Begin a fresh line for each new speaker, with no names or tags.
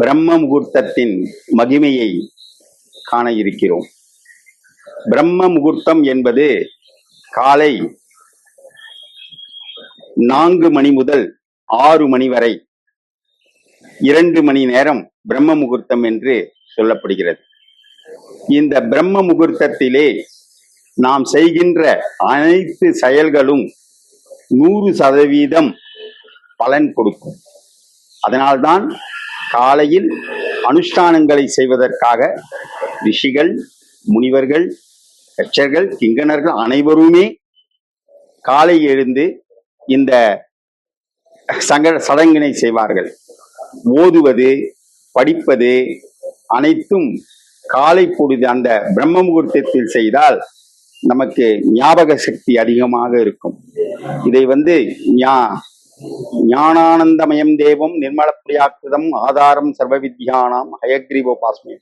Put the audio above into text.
பிரம்ம முகூர்த்தத்தின் மகிமையை காண இருக்கிறோம். பிரம்ம முகூர்த்தம் என்பது காலை நான்கு மணி முதல் ஆறு மணி வரை இரண்டு மணி நேரம் பிரம்ம முகூர்த்தம் என்று சொல்லப்படுகிறது. இந்த பிரம்ம முகூர்த்தத்திலே நாம் செய்கின்ற அனைத்து செயல்களும் நூறு சதவீதம் பலன் கொடுக்கும். அதனால்தான் காலையில் அனுஷ்டானங்களை செய்வதற்காக ரிஷிகள் முனிவர்கள் கச்சர்கள் கிங்கணர்கள் அனைவருமே காலை எழுந்து இந்த சங்க சடங்கினை செய்வார்கள். ஓதுவது படிப்பது அனைத்தும் காலை பொழுது அந்த பிரம்ம முகூர்த்தத்தில் செய்தால் நமக்கு ஞாபக சக்தி அதிகமாக இருக்கும். இதை வந்து ஞா ஞானானந்தமயம் தேவம் நிர்மலப்பிரியாக்கிருதம் ஆதாரம் சர்வ வித்யானாம் ஹயக்ரீவோபாஸ்மே